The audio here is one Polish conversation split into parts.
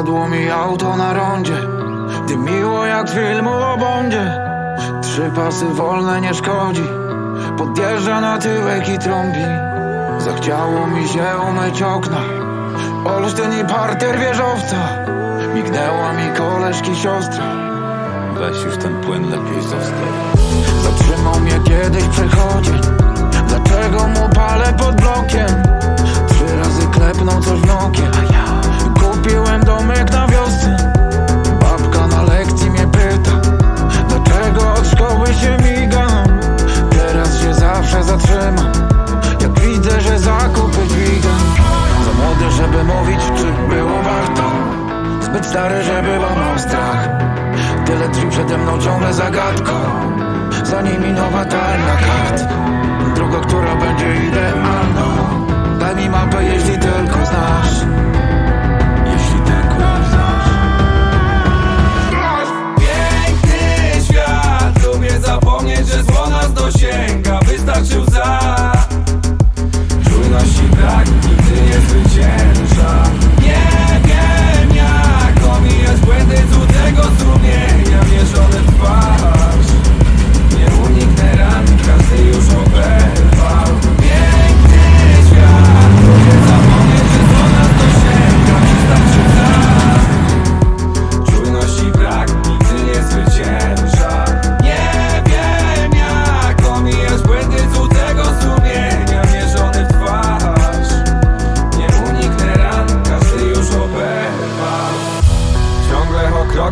Ukradło mi auto na rondzie. Gdy miło jak filmu o Bondzie Trzy pasy wolne nie szkodzi. Podjeżdża na tyłek i trąbi. Zachciało mi się umyć okna. Olsztyn i parter wieżowca. Mignęła mi koleżki siostra. Weź już ten płyn lepiej zostaw. Zatrzymał mnie kiedyś przechodzień stary, żeby łamał strach. Tyle drzwi przede mną ciągle zagadką. Za nimi nowa talia kart. Droga, która będzie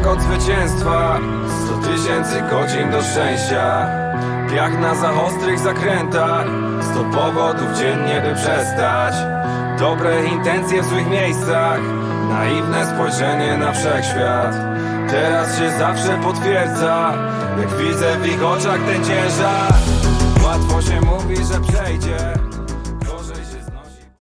Krok od zwycięstwa Sto tysięcy godzin do szczęścia. Piach na za ostrych zakrętach Sto powodów dziennie by przestać. Dobre intencje w złych miejscach Naiwne spojrzenie na wszechświat. Teraz się zawsze potwierdza Jak widzę w ich oczach ten ciężar. Łatwo się mówi, że przejdzie